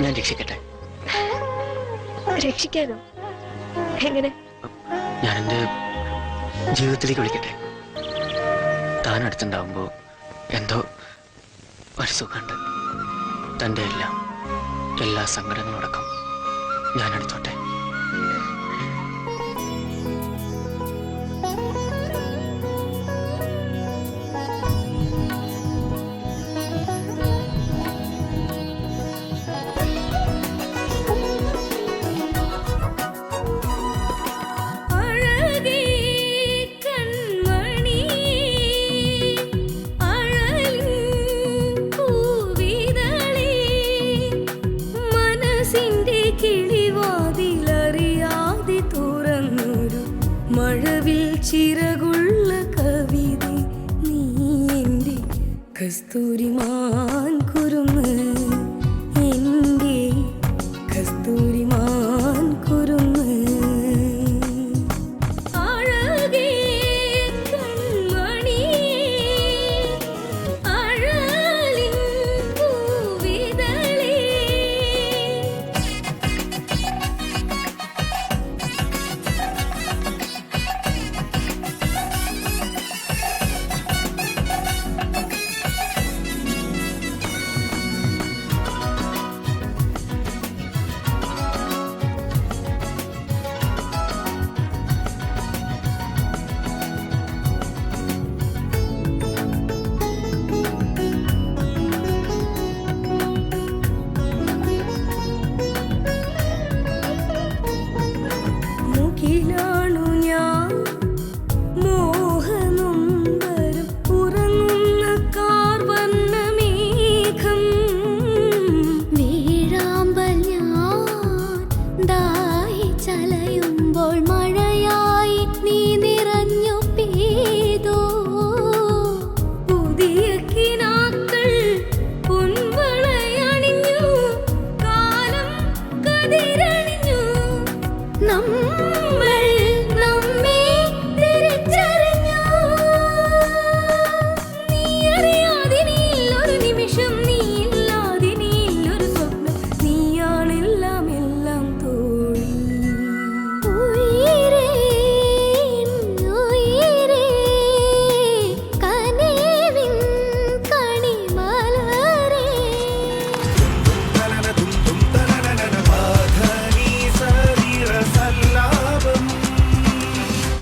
ഞാൻ രക്ഷിക്കട്ടെ? രക്ഷിക്കാനോ? എങ്ങനെ? ഞാൻ എന്റെ ജീവിതത്തിലേക്ക് വിളിക്കട്ടെ. താൻ അടുത്തുണ്ടാവുമ്പോ എന്തോ ഒരു സുഖമുണ്ട്. തന്റെ എല്ലാം എല്ലാ സങ്കടങ്ങളടക്കം ഞാൻ എടുത്തോട്ടെ? ചിറകുള്ള കവിത നീ എന്റെ കസ്തൂരിമാ ചലയുമ്പോൾ ഞാൻ. മോഹനം വരും ഞാൻ ചലയുമ്പോൾ